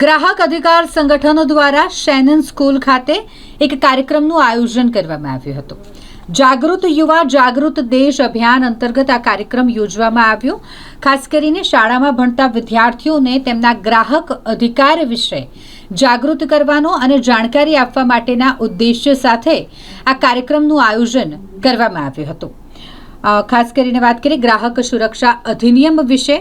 ગ્રાહક અધિકાર સંગઠનો દ્વારા શેનન સ્કૂલ ખાતે એક કાર્યક્રમનું આયોજન કરવામાં આવ્યું હતું. જાગૃત યુવા, જાગૃત દેશ અભિયાન અંતર્ગત આ કાર્યક્રમ યોજવામાં આવ્યો. ખાસ કરીને શાળામાં ભણતા વિદ્યાર્થીઓને તેમના ગ્રાહક અધિકાર વિશે જાગૃત કરવાનો અને જાણકારી આપવા માટેના ઉદ્દેશ્ય સાથે આ કાર્યક્રમનું આયોજન કરવામાં આવ્યું હતું. ખાસ કરીને વાત કરીએ ગ્રાહક સુરક્ષા અધિનિયમ વિશે.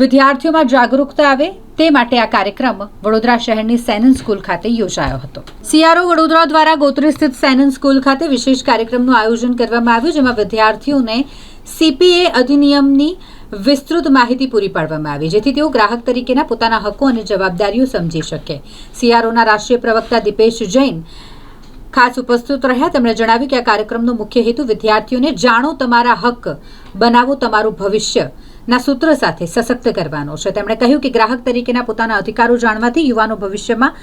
વિદ્યાર્થીઓમાં જાગરૂકતા આવે તે માટે આ કાર્યક્રમ વડોદરા શહેરની સેનન સ્કૂલ ખાતે યોજાયો હતો. સીઆરઓ વડોદરા દ્વારા ગોત્રી સ્થિત સેનન સ્કૂલ ખાતે વિશેષ કાર્યક્રમનું આયોજન કરવામાં આવ્યું, જેમાં વિદ્યાર્થીઓને સીપીએ અધિનિયમની વિસ્તૃત માહિતી પૂરી પાડવામાં આવી, જેથી તેઓ ગ્રાહક તરીકેના પોતાના હકો અને જવાબદારીઓ સમજી શકે. સીઆરઓના રાષ્ટ્રીય પ્રવક્તા દીપેશ જૈન ખાસ ઉપસ્થિત રહ્યા. તેમણે જણાવ્યું કે આ કાર્યક્રમનો મુખ્ય હેતુ વિદ્યાર્થીઓને જાણો તમારા હક, બનાવો તમારું ભવિષ્ય ના સૂત્ર સાથે સશક્ત કરવાનો છે. તેમણે કહ્યું કે ગ્રાહક તરીકેના પોતાના અધિકારો જાણવાથી યુવાનો ભવિષ્યમાં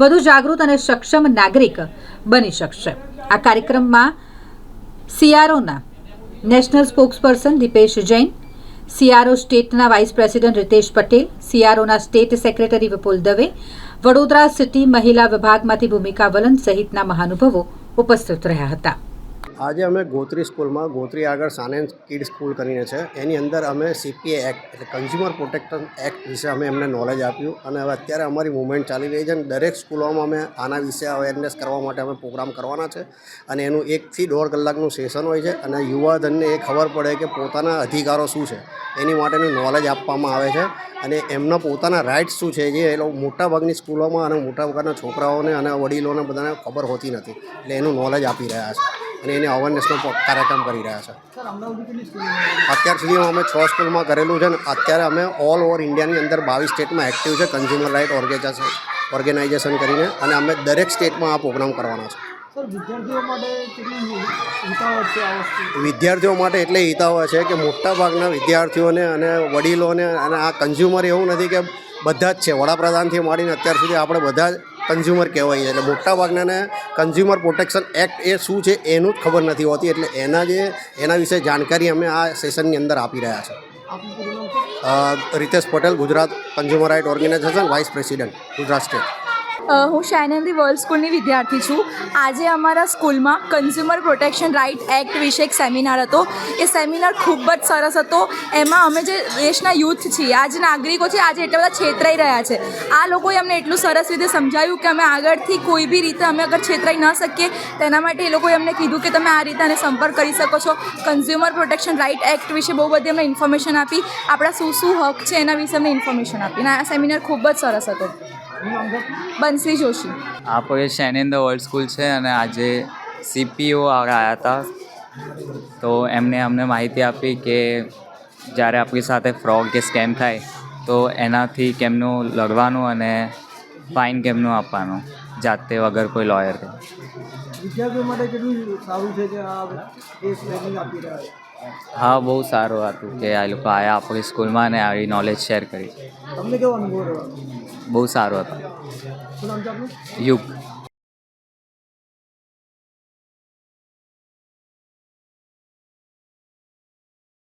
વધુ જાગૃત અને સક્ષમ નાગરિક બની શકશે. આ કાર્યક્રમમાં સીઆરઓના national spokesperson Dipesh Jain, CRO સ્ટેટના vice president Ritesh Patel, સીઆરઓના state secretary Vipul Dave, Vadodara city મહિલા વિભાગમાંથી ભૂમિકા વલન સહિતના મહાનુભાવો ઉપસ્થિત રહ્યા હતા. આજે અમે ગોત્રી સ્કૂલમાં, ગોત્રી આગળ સાનેન્સ કિડ સ્કૂલ કરીને છે. એની અંદર અમે સીપીએ એક્ટ એટલે કન્ઝ્યુમર પ્રોટેક્શન એક્ટ વિશે અમે એમને નોલેજ આપ્યું અને હવે અત્યારે અમારી મુવમેન્ટ ચાલી રહી છે અને દરેક સ્કૂલોમાં અમે આના વિશે અવેરનેસ કરવા માટે અમે પ્રોગ્રામ કરવાના છે. અને એનું એકથી દોઢ કલાકનું સેશન હોય છે અને યુવાધનને એ ખબર પડે કે પોતાના અધિકારો શું છે. એની માટેનું નોલેજ આપવામાં આવે છે અને એમના પોતાના રાઇટ્સ શું છે જે એ લોકો મોટાભાગની સ્કૂલોમાં અને મોટાભાગના છોકરાઓને અને વડીલોને બધાને ખબર હોતી નથી. એટલે એનું નોલેજ આપી રહ્યા છે. અને એને અવેરનેસનો કાર્યક્રમ કરી રહ્યા છે. અત્યાર સુધીમાં અમે છ સ્કૂલમાં કરેલું છે અને અત્યારે અમે ઓલ ઓવર ઇન્ડિયાની અંદર બાવીસ સ્ટેટમાં એક્ટિવ છે કન્ઝ્યુમર રાઇટ ઓર્ગેનાઇઝેશન ઓર્ગેનાઇઝેશન કરીને અને અમે દરેક સ્ટેટમાં આ પ્રોગ્રામ કરવાના છે. વિદ્યાર્થીઓ માટે એટલે હિતાવ છે કે મોટાભાગના વિદ્યાર્થીઓને અને વડીલોને અને આ કન્ઝ્યુમર એવું નથી કે બધા જ છે. વડાપ્રધાનથી માંડીને અત્યાર સુધી આપણે બધા જ કન્ઝ્યુમર કહેવાય છે. એટલે મોટાભાગનાને કન્ઝ્યુમર પ્રોટેક્શન એક્ટ એ શું છે એનું જ ખબર નથી હોતી. એટલે એના જે એના વિશે જાણકારી અમે આ સેશનની અંદર આપી રહ્યા છે. આપનું પૂરું નામ સર અ, Ritesh Patel Gujarat consumer right organisation vice president Gujarat state હું શાયનંદી વર્લ્ડ સ્કૂલની વિદ્યાર્થી છું. આજે અમારા સ્કૂલમાં કન્ઝ્યુમર પ્રોટેક્શન રાઇટ એક્ટ વિશે એક સેમિનાર હતો. એ સેમિનાર ખૂબ જ સરસ હતો. એમાં અમે જે દેશના યુથ છીએ, આજ નાગરિકો છે આજે એટલા બધા છેતરાઈ રહ્યા છે. આ લોકોએ અમને એટલું સરસ રીતે સમજાવ્યું કે અમે આગળથી કોઈ બી રીતે અમે અગર છેતરાઈ ન શકીએ, તેના માટે એ લોકોએ અમને કીધું કે તમે આ રીતે આને સંપર્ક કરી શકો છો. કન્ઝ્યુમર પ્રોટેક્શન રાઇટ એક્ટ વિશે બહુ બધી અમને ઇન્ફોર્મેશન આપી. આપણા શું શું હક છે એના વિશે અમને ઇન્ફોર્મેશન આપી. અને આ સેમિનાર ખૂબ જ સરસ હતો. બંસી જોશી. આપણે શેનેન્દ્ર વર્લ્ડ સ્કૂલ છે અને આજે સીપીઓ આવ્યા હતા તો. એમને અમને માહિતી આપી કે જ્યારે આપણી સાથે ફ્રોડ કે સ્કેમ થાય તો એનાથી કેમનું લડવાનું અને ફાઇન કેમનું આપવાનું જાતે વગર કોઈ લોયર કે. વિદ્યાર્થીઓ માટે કેટલું સારું છે કે આ એ ટ્રેનિંગ આપી રહ્યા છે? હા બહુ સારું હતું કે આ લોકો આયા આપણી સ્કૂલમાં અને આવી નોલેજ શેર કરી. તમને કેવો અનુભવ રહ્યો? બહુ સારો હતું. યુગ.